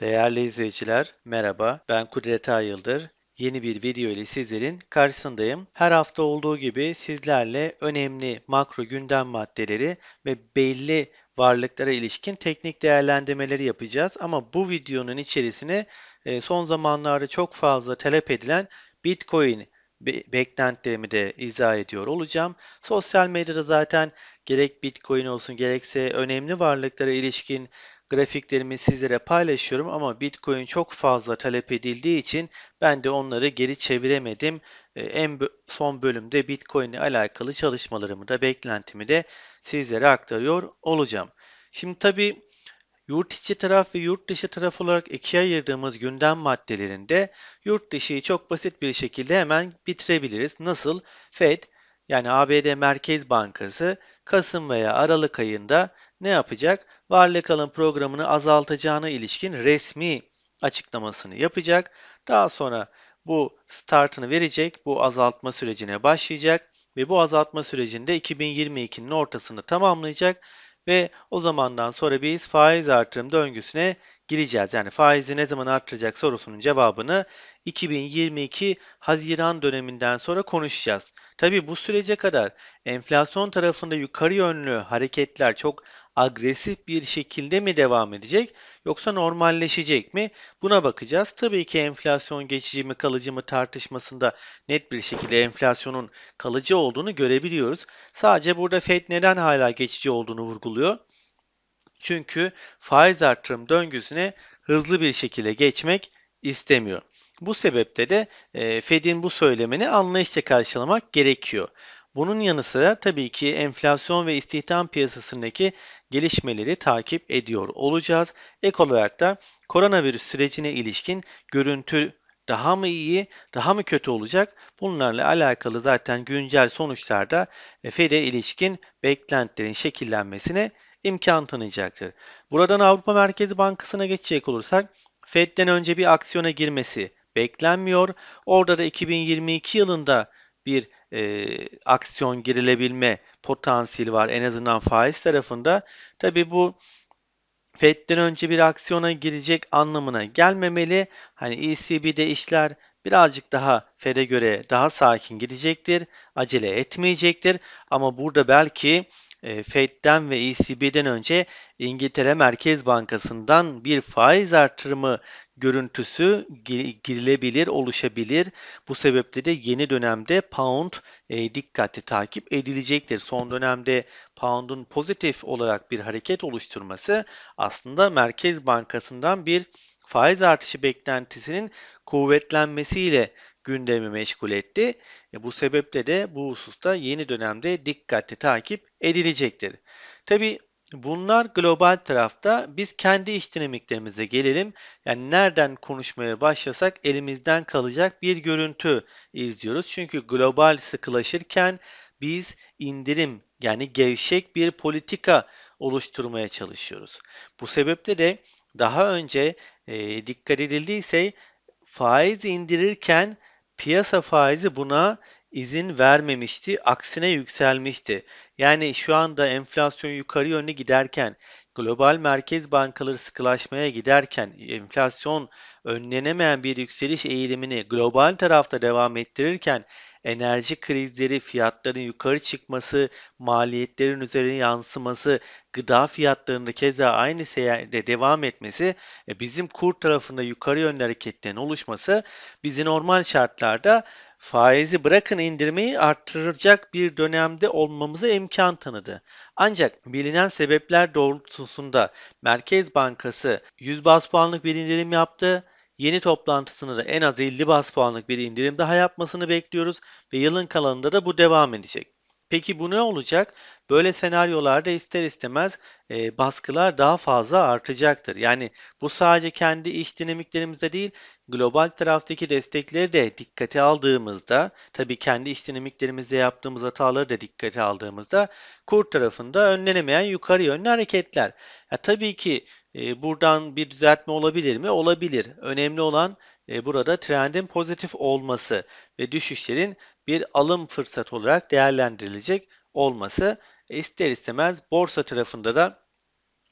Değerli izleyiciler, merhaba. Ben Kudret Ayıldır. Yeni bir video ile sizlerin karşısındayım. Her hafta olduğu gibi sizlerle önemli makro gündem maddeleri ve belli varlıklara ilişkin teknik değerlendirmeleri yapacağız. Ama bu videonun içerisine e, son zamanlarda çok fazla talep edilen Bitcoin be beklentilerimi de izah ediyor olacağım. Sosyal medyada zaten gerek Bitcoin olsun gerekse önemli varlıklara ilişkin grafiklerimi sizlere paylaşıyorum ama Bitcoin çok fazla talep edildiği için ben de onları geri çeviremedim. Ee, en son bölümde Bitcoin ile alakalı çalışmalarımı da beklentimi de sizlere aktarıyor olacağım. Şimdi tabii yurt içi taraf ve yurt dışı taraf olarak ikiye ayırdığımız gündem maddelerinde yurt dışıyı çok basit bir şekilde hemen bitirebiliriz. Nasıl? Fed yani ABD Merkez Bankası Kasım veya Aralık ayında ne yapacak? Varlık alım programını azaltacağına ilişkin resmi açıklamasını yapacak. Daha sonra bu startını verecek, bu azaltma sürecine başlayacak ve bu azaltma sürecinde 2022'nin ortasını tamamlayacak ve o zamandan sonra biz faiz artırım döngüsüne gireceğiz. Yani faizi ne zaman arttıracak sorusunun cevabını 2022 Haziran döneminden sonra konuşacağız. Tabii bu sürece kadar enflasyon tarafında yukarı yönlü hareketler çok agresif bir şekilde mi devam edecek yoksa normalleşecek mi? Buna bakacağız. Tabii ki enflasyon geçici mi kalıcı mı tartışmasında net bir şekilde enflasyonun kalıcı olduğunu görebiliyoruz. Sadece burada FED neden hala geçici olduğunu vurguluyor. Çünkü faiz artırım döngüsüne hızlı bir şekilde geçmek istemiyor. Bu sebeple de e, Fed'in bu söylemini anlayışla karşılamak gerekiyor. Bunun yanı sıra tabii ki enflasyon ve istihdam piyasasındaki gelişmeleri takip ediyor olacağız. Ek olarak da koronavirüs sürecine ilişkin görüntü daha mı iyi, daha mı kötü olacak? Bunlarla alakalı zaten güncel sonuçlarda e, FED'e ilişkin beklentilerin şekillenmesine imkan tanıyacaktır. Buradan Avrupa Merkezi Bankası'na geçecek olursak Fed'den önce bir aksiyona girmesi beklenmiyor. Orada da 2022 yılında bir e, aksiyon girilebilme potansiyeli var en azından faiz tarafında. Tabi bu Fed'den önce bir aksiyona girecek anlamına gelmemeli. Hani ECB'de işler birazcık daha Fed'e göre daha sakin gidecektir. Acele etmeyecektir. Ama burada belki e, Fed'den ve ECB'den önce İngiltere Merkez Bankası'ndan bir faiz artırımı görüntüsü girilebilir, oluşabilir. Bu sebeple de yeni dönemde pound e, dikkatli takip edilecektir. Son dönemde pound'un pozitif olarak bir hareket oluşturması aslında Merkez Bankası'ndan bir faiz artışı beklentisinin kuvvetlenmesiyle gündemi meşgul etti. E, bu sebeple de bu hususta yeni dönemde dikkatli takip edilecektir. Tabi bunlar global tarafta. Biz kendi iş dinamiklerimize gelelim. Yani nereden konuşmaya başlasak elimizden kalacak bir görüntü izliyoruz. Çünkü global sıkılaşırken biz indirim yani gevşek bir politika oluşturmaya çalışıyoruz. Bu sebeple de daha önce e, dikkat edildiyse faiz indirirken piyasa faizi buna izin vermemişti, aksine yükselmişti. Yani şu anda enflasyon yukarı yönlü giderken, global merkez bankaları sıkılaşmaya giderken, enflasyon önlenemeyen bir yükseliş eğilimini global tarafta devam ettirirken enerji krizleri, fiyatların yukarı çıkması, maliyetlerin üzerine yansıması, gıda fiyatlarında keza aynı seyirde devam etmesi, e, bizim kur tarafında yukarı yönlü hareketlerin oluşması bizi normal şartlarda faizi bırakın indirmeyi arttıracak bir dönemde olmamıza imkan tanıdı. Ancak bilinen sebepler doğrultusunda Merkez Bankası 100 bas puanlık bir indirim yaptı Yeni toplantısını da en az 50 bas puanlık bir indirim daha yapmasını bekliyoruz ve yılın kalanında da bu devam edecek. Peki bu ne olacak? Böyle senaryolarda ister istemez e, baskılar daha fazla artacaktır. Yani bu sadece kendi iş dinamiklerimizde değil, global taraftaki destekleri de dikkate aldığımızda, tabii kendi iş dinamiklerimizde yaptığımız hataları da dikkate aldığımızda kur tarafında önlenemeyen yukarı yönlü hareketler. Ya, tabii ki e, buradan bir düzeltme olabilir mi? Olabilir. Önemli olan e, burada trendin pozitif olması ve düşüşlerin bir alım fırsatı olarak değerlendirilecek olması. E, ister istemez borsa tarafında da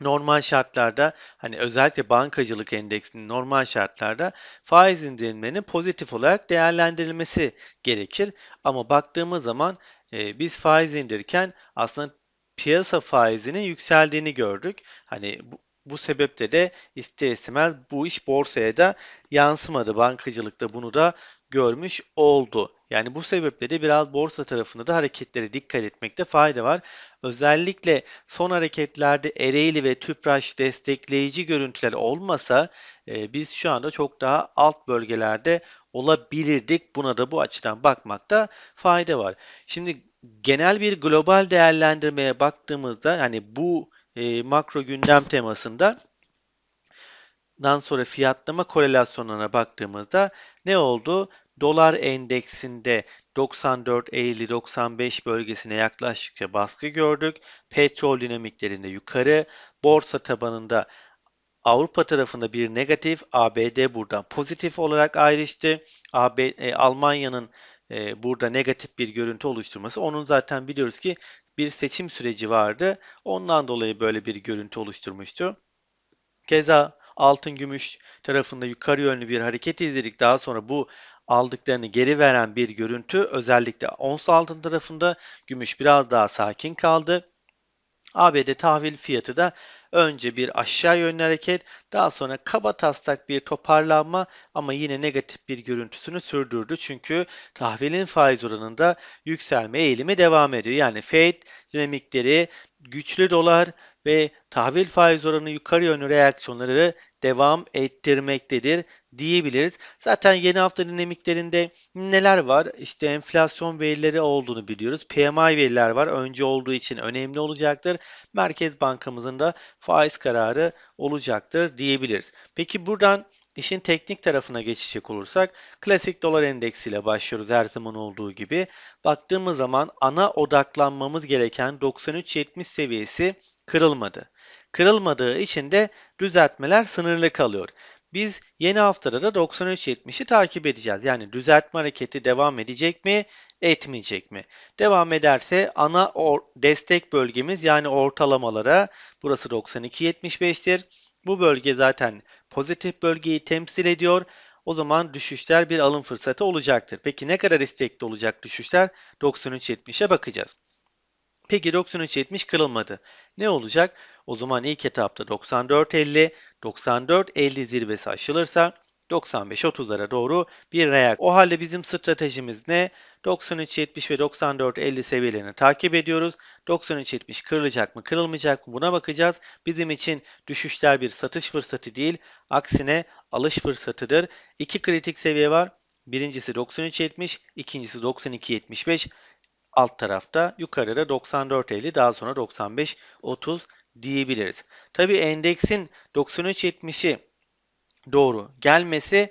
normal şartlarda hani özellikle bankacılık endeksinin normal şartlarda faiz indirimlerinin pozitif olarak değerlendirilmesi gerekir. Ama baktığımız zaman e, biz faiz indirirken aslında piyasa faizinin yükseldiğini gördük. Hani bu, bu sebeple de ister istemez bu iş borsaya da yansımadı. Bankacılıkta bunu da görmüş oldu. Yani bu sebeple de biraz borsa tarafında da hareketlere dikkat etmekte fayda var. Özellikle son hareketlerde Ereğli ve Tüpraş destekleyici görüntüler olmasa e, biz şu anda çok daha alt bölgelerde olabilirdik. Buna da bu açıdan bakmakta fayda var. Şimdi genel bir global değerlendirmeye baktığımızda hani bu e, makro gündem temasında dan sonra fiyatlama korelasyonlarına baktığımızda ne oldu? Dolar endeksinde 94-50-95 bölgesine yaklaştıkça baskı gördük. Petrol dinamiklerinde yukarı, borsa tabanında Avrupa tarafında bir negatif, ABD buradan pozitif olarak ayrıştı. AB, e, Almanya'nın e, burada negatif bir görüntü oluşturması. Onun zaten biliyoruz ki bir seçim süreci vardı. Ondan dolayı böyle bir görüntü oluşturmuştu. Keza altın gümüş tarafında yukarı yönlü bir hareket izledik. Daha sonra bu aldıklarını geri veren bir görüntü özellikle ons altın tarafında gümüş biraz daha sakin kaldı. ABD tahvil fiyatı da önce bir aşağı yönlü hareket, daha sonra kaba taslak bir toparlanma ama yine negatif bir görüntüsünü sürdürdü. Çünkü tahvilin faiz oranında yükselme eğilimi devam ediyor. Yani Fed dinamikleri güçlü dolar ve tahvil faiz oranı yukarı yönlü reaksiyonları devam ettirmektedir diyebiliriz. Zaten yeni hafta dinamiklerinde neler var? İşte enflasyon verileri olduğunu biliyoruz. PMI veriler var. Önce olduğu için önemli olacaktır. Merkez Bankamızın da faiz kararı olacaktır diyebiliriz. Peki buradan İşin teknik tarafına geçecek olursak klasik dolar endeksiyle başlıyoruz her zaman olduğu gibi. Baktığımız zaman ana odaklanmamız gereken 93.70 seviyesi kırılmadı. Kırılmadığı için de düzeltmeler sınırlı kalıyor. Biz yeni haftada da 93.70'i takip edeceğiz. Yani düzeltme hareketi devam edecek mi, etmeyecek mi? Devam ederse ana destek bölgemiz yani ortalamalara burası 92.75'tir. Bu bölge zaten pozitif bölgeyi temsil ediyor. O zaman düşüşler bir alım fırsatı olacaktır. Peki ne kadar istekli olacak düşüşler? 93.70'e bakacağız. Peki 93.70 kırılmadı. Ne olacak? O zaman ilk etapta 94.50, 94.50 zirvesi aşılırsa 95-30'lara doğru bir reaksiyon. O halde bizim stratejimiz ne? 93-70 ve 94-50 seviyelerini takip ediyoruz. 93-70 kırılacak mı, kırılmayacak mı buna bakacağız. Bizim için düşüşler bir satış fırsatı değil, aksine alış fırsatıdır. İki kritik seviye var. Birincisi 93-70, ikincisi 92-75 alt tarafta yukarıda 94.50 daha sonra 95.30 diyebiliriz. Tabi endeksin 93.70'i doğru gelmesi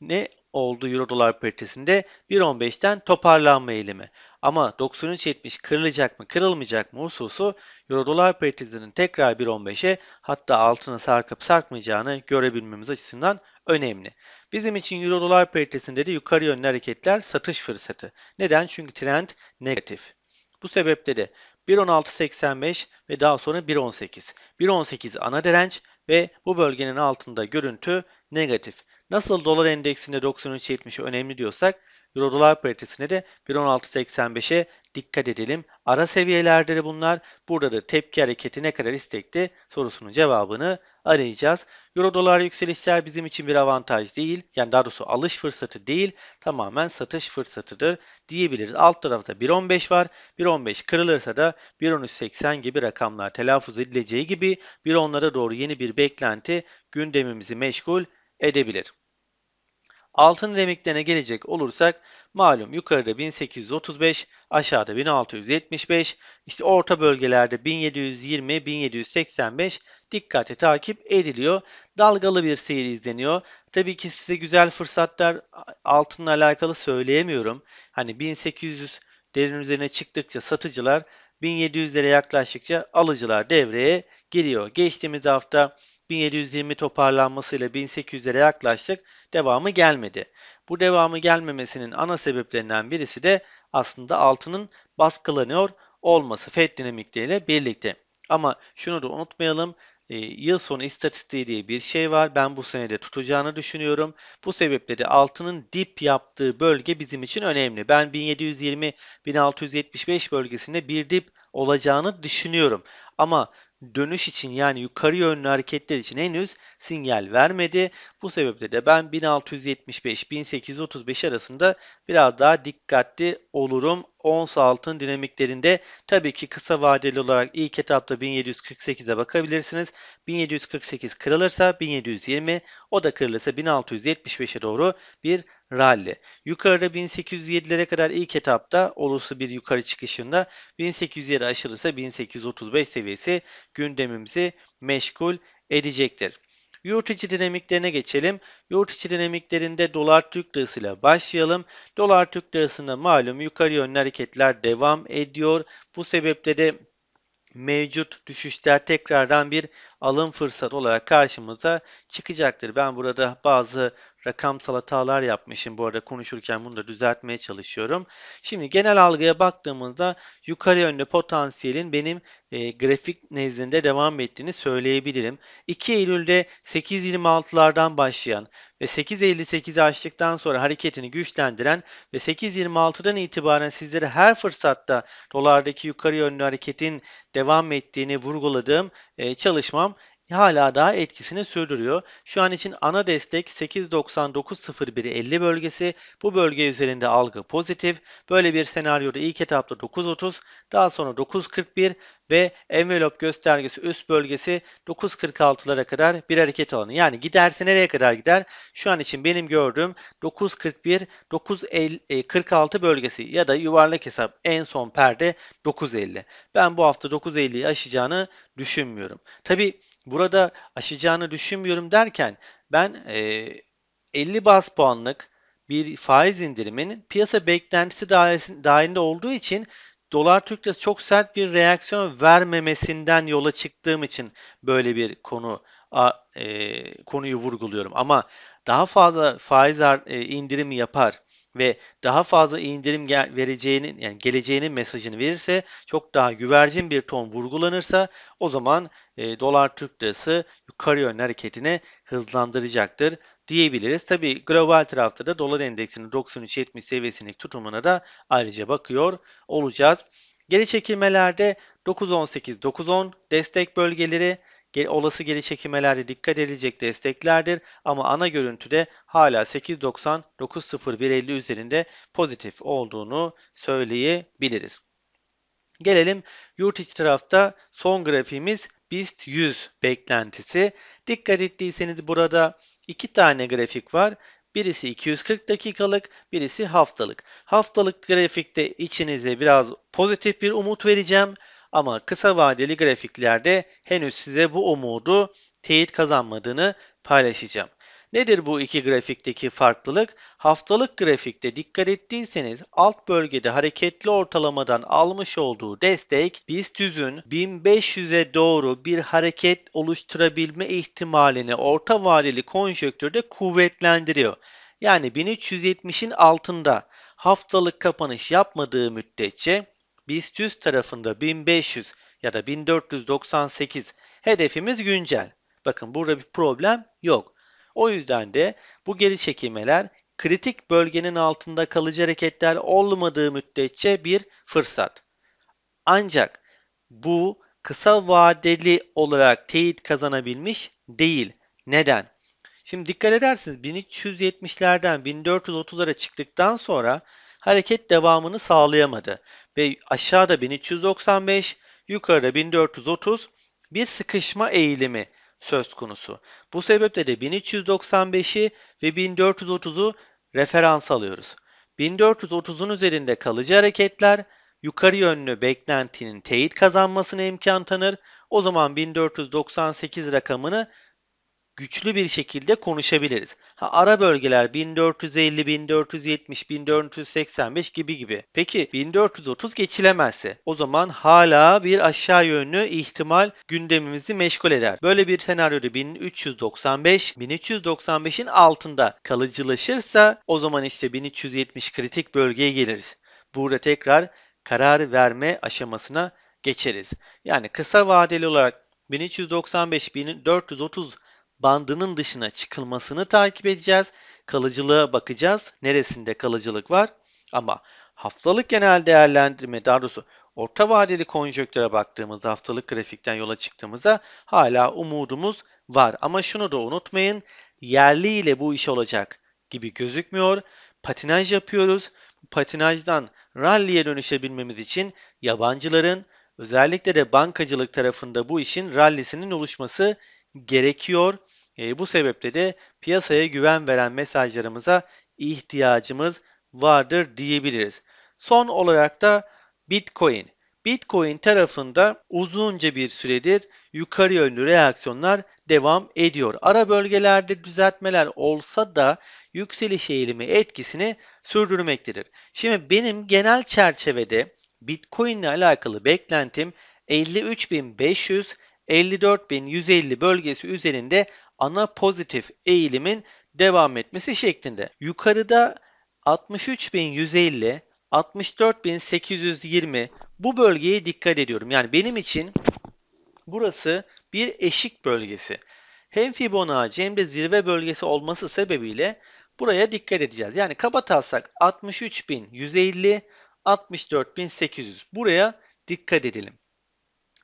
ne oldu Euro dolar paritesinde 1.15'ten toparlanma eğilimi. Ama 93.70 kırılacak mı kırılmayacak mı hususu Euro dolar paritesinin tekrar 1.15'e hatta altına sarkıp sarkmayacağını görebilmemiz açısından önemli. Bizim için Euro dolar paritesinde de yukarı yönlü hareketler satış fırsatı. Neden? Çünkü trend negatif. Bu sebeple de 1.1685 ve daha sonra 1.18. 1.18 ana direnç ve bu bölgenin altında görüntü negatif. Nasıl dolar endeksinde 93.70 önemli diyorsak Euro dolar paritesine de 1.1685'e dikkat edelim. Ara seviyelerdir bunlar. Burada da tepki hareketi ne kadar istekli sorusunun cevabını arayacağız. Euro dolar yükselişler bizim için bir avantaj değil. Yani daha doğrusu alış fırsatı değil, tamamen satış fırsatıdır diyebiliriz. Alt tarafta 1.15 var. 1.15 kırılırsa da 1.1380 gibi rakamlar telaffuz edileceği gibi 1.10'lara doğru yeni bir beklenti gündemimizi meşgul edebilir. Altın remiklerine gelecek olursak malum yukarıda 1835, aşağıda 1675, işte orta bölgelerde 1720, 1785 dikkate takip ediliyor. Dalgalı bir seyir izleniyor. Tabii ki size güzel fırsatlar altınla alakalı söyleyemiyorum. Hani 1800 derin üzerine çıktıkça satıcılar 1700'lere yaklaştıkça alıcılar devreye giriyor. Geçtiğimiz hafta 1720 toparlanmasıyla 1800'lere yaklaştık. Devamı gelmedi. Bu devamı gelmemesinin ana sebeplerinden birisi de aslında altının baskılanıyor olması FED dinamikleriyle birlikte. Ama şunu da unutmayalım. e, yıl sonu istatistiği diye bir şey var. Ben bu senede tutacağını düşünüyorum. Bu sebeple de altının dip yaptığı bölge bizim için önemli. Ben 1720-1675 bölgesinde bir dip olacağını düşünüyorum. Ama dönüş için yani yukarı yönlü hareketler için henüz sinyal vermedi. Bu sebeple de ben 1675-1835 arasında biraz daha dikkatli olurum. Ons altın dinamiklerinde tabii ki kısa vadeli olarak ilk etapta 1748'e bakabilirsiniz. 1748 kırılırsa 1720, o da kırılırsa 1675'e doğru bir rally. Yukarıda 1807'lere kadar ilk etapta olası bir yukarı çıkışında 1807 aşılırsa 1835 seviyesi gündemimizi meşgul edecektir. Yurt içi dinamiklerine geçelim. Yurt içi dinamiklerinde dolar Türk lirası ile başlayalım. Dolar Türk lirasında malum yukarı yönlü hareketler devam ediyor. Bu sebeple de mevcut düşüşler tekrardan bir alım fırsatı olarak karşımıza çıkacaktır. Ben burada bazı rakamsal hatalar yapmışım. Bu arada konuşurken bunu da düzeltmeye çalışıyorum. Şimdi genel algıya baktığımızda yukarı yönlü potansiyelin benim e, grafik nezdinde devam ettiğini söyleyebilirim. 2 Eylül'de 8.26'lardan başlayan ve 8.58'i açtıktan sonra hareketini güçlendiren ve 8.26'dan itibaren sizlere her fırsatta dolardaki yukarı yönlü hareketin devam ettiğini vurguladığım e, çalışmam hala daha etkisini sürdürüyor. Şu an için ana destek 8.99.01.50 bölgesi. Bu bölge üzerinde algı pozitif. Böyle bir senaryoda ilk etapta 9.30, daha sonra 9.41 ve envelop göstergesi üst bölgesi 9.46'lara kadar bir hareket alanı. Yani giderse nereye kadar gider? Şu an için benim gördüğüm 9.41, 9.46 bölgesi ya da yuvarlak hesap en son perde 9.50. Ben bu hafta 9.50'yi aşacağını düşünmüyorum. Tabi burada aşacağını düşünmüyorum derken ben e, 50 bas puanlık bir faiz indiriminin piyasa beklentisi dahilinde olduğu için dolar Türk lirası çok sert bir reaksiyon vermemesinden yola çıktığım için böyle bir konu e, konuyu vurguluyorum. Ama daha fazla faiz e, indirimi yapar ve daha fazla indirim vereceğinin yani geleceğinin mesajını verirse çok daha güvercin bir ton vurgulanırsa o zaman e, dolar Türk lirası yukarı yönlü hareketini hızlandıracaktır diyebiliriz. Tabi global tarafta da dolar endeksinin 93.70 seviyesindeki tutumuna da ayrıca bakıyor olacağız. Geri çekilmelerde 9.18, 9.10 destek bölgeleri olası geri çekilmelerde dikkat edilecek desteklerdir ama ana görüntüde hala 8.90 9.01.50 üzerinde pozitif olduğunu söyleyebiliriz. Gelelim yurt içi tarafta son grafiğimiz BIST 100 beklentisi. Dikkat ettiyseniz burada iki tane grafik var. Birisi 240 dakikalık, birisi haftalık. Haftalık grafikte içinize biraz pozitif bir umut vereceğim. Ama kısa vadeli grafiklerde henüz size bu umudu teyit kazanmadığını paylaşacağım. Nedir bu iki grafikteki farklılık? Haftalık grafikte dikkat ettiyseniz alt bölgede hareketli ortalamadan almış olduğu destek BIST 100'ün 1500'e doğru bir hareket oluşturabilme ihtimalini orta vadeli konjöktürde kuvvetlendiriyor. Yani 1370'in altında haftalık kapanış yapmadığı müddetçe BIST 100 tarafında 1500 ya da 1498 hedefimiz güncel. Bakın burada bir problem yok. O yüzden de bu geri çekilmeler kritik bölgenin altında kalıcı hareketler olmadığı müddetçe bir fırsat. Ancak bu kısa vadeli olarak teyit kazanabilmiş değil. Neden? Şimdi dikkat edersiniz 1370'lerden 1430'lara çıktıktan sonra hareket devamını sağlayamadı ve aşağıda 1395, yukarıda 1430 bir sıkışma eğilimi söz konusu. Bu sebeple de 1395'i ve 1430'u referans alıyoruz. 1430'un üzerinde kalıcı hareketler yukarı yönlü beklentinin teyit kazanmasına imkan tanır. O zaman 1498 rakamını güçlü bir şekilde konuşabiliriz. Ha, ara bölgeler 1450, 1470, 1485 gibi gibi. Peki 1430 geçilemezse o zaman hala bir aşağı yönlü ihtimal gündemimizi meşgul eder. Böyle bir senaryoda 1395, 1395'in altında kalıcılaşırsa o zaman işte 1370 kritik bölgeye geliriz. Burada tekrar karar verme aşamasına geçeriz. Yani kısa vadeli olarak 1395-1430 bandının dışına çıkılmasını takip edeceğiz. Kalıcılığa bakacağız. Neresinde kalıcılık var? Ama haftalık genel değerlendirme, daha doğrusu orta vadeli konjöktüre baktığımızda, haftalık grafikten yola çıktığımızda hala umudumuz var. Ama şunu da unutmayın, yerli ile bu iş olacak gibi gözükmüyor. Patinaj yapıyoruz. Patinajdan rally'e dönüşebilmemiz için yabancıların özellikle de bankacılık tarafında bu işin rallisinin oluşması gerekiyor. E, bu sebeple de piyasaya güven veren mesajlarımıza ihtiyacımız vardır diyebiliriz. Son olarak da Bitcoin. Bitcoin tarafında uzunca bir süredir yukarı yönlü reaksiyonlar devam ediyor. Ara bölgelerde düzeltmeler olsa da yükseliş eğilimi etkisini sürdürmektedir. Şimdi benim genel çerçevede Bitcoin ile alakalı beklentim 53.500 54.150 bölgesi üzerinde ana pozitif eğilimin devam etmesi şeklinde. Yukarıda 63.150, 64.820 bu bölgeye dikkat ediyorum. Yani benim için burası bir eşik bölgesi. Hem Fibonacci hem de zirve bölgesi olması sebebiyle buraya dikkat edeceğiz. Yani kabataslak 63.150, 64.800 buraya dikkat edelim.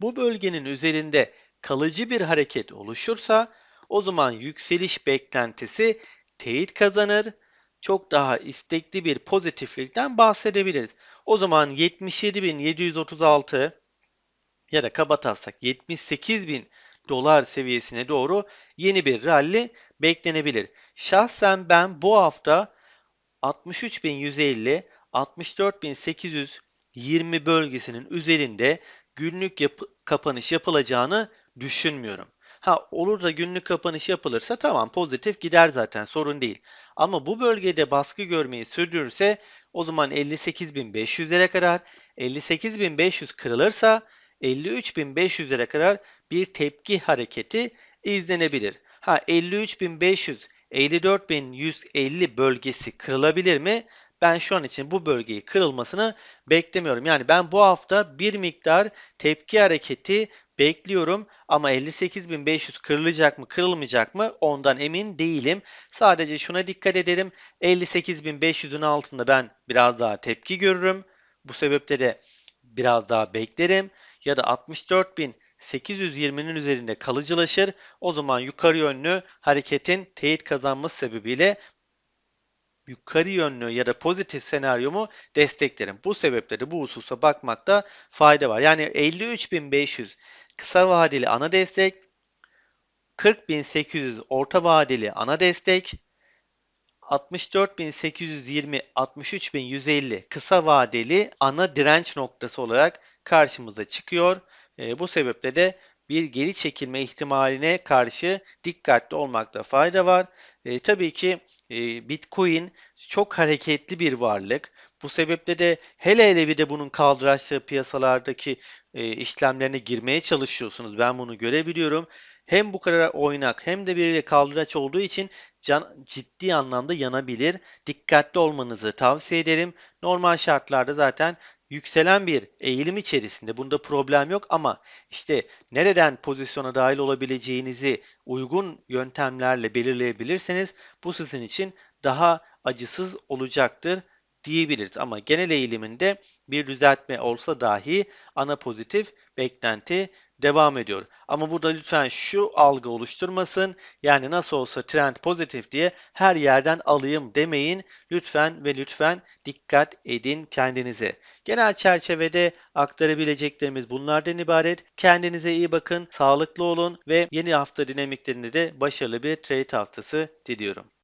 Bu bölgenin üzerinde kalıcı bir hareket oluşursa o zaman yükseliş beklentisi teyit kazanır. Çok daha istekli bir pozitiflikten bahsedebiliriz. O zaman 77.736 ya da kabataslak 78.000 dolar seviyesine doğru yeni bir rally beklenebilir. Şahsen ben bu hafta 63.150 64.820 bölgesinin üzerinde günlük yapı, kapanış yapılacağını düşünmüyorum. Ha olur da günlük kapanış yapılırsa tamam pozitif gider zaten sorun değil. Ama bu bölgede baskı görmeyi sürdürürse o zaman 58.500'lere kadar 58.500 kırılırsa 53.500'lere kadar bir tepki hareketi izlenebilir. Ha 53.500 54.150 bölgesi kırılabilir mi? Ben şu an için bu bölgeyi kırılmasını beklemiyorum. Yani ben bu hafta bir miktar tepki hareketi bekliyorum ama 58.500 kırılacak mı kırılmayacak mı ondan emin değilim. Sadece şuna dikkat edelim. 58.500'ün altında ben biraz daha tepki görürüm. Bu sebeple de biraz daha beklerim. Ya da 64.820'nin üzerinde kalıcılaşır. O zaman yukarı yönlü hareketin teyit kazanması sebebiyle yukarı yönlü ya da pozitif senaryomu desteklerim. Bu sebeple bu hususa bakmakta fayda var. Yani 53.500 kısa vadeli ana destek, 40.800 orta vadeli ana destek, 64.820 63.150 kısa vadeli ana direnç noktası olarak karşımıza çıkıyor. E, bu sebeple de bir geri çekilme ihtimaline karşı dikkatli olmakta fayda var. E, tabii ki e, Bitcoin çok hareketli bir varlık. Bu sebeple de hele hele bir de bunun kaldıraçlı piyasalardaki e, işlemlerine girmeye çalışıyorsunuz. Ben bunu görebiliyorum. Hem bu kadar oynak hem de bir kaldıraç olduğu için can, ciddi anlamda yanabilir. Dikkatli olmanızı tavsiye ederim. Normal şartlarda zaten yükselen bir eğilim içerisinde bunda problem yok ama işte nereden pozisyona dahil olabileceğinizi uygun yöntemlerle belirleyebilirseniz bu sizin için daha acısız olacaktır diyebiliriz. Ama genel eğiliminde bir düzeltme olsa dahi ana pozitif beklenti devam ediyor. Ama burada lütfen şu algı oluşturmasın. Yani nasıl olsa trend pozitif diye her yerden alayım demeyin. Lütfen ve lütfen dikkat edin kendinize. Genel çerçevede aktarabileceklerimiz bunlardan ibaret. Kendinize iyi bakın, sağlıklı olun ve yeni hafta dinamiklerinde de başarılı bir trade haftası diliyorum.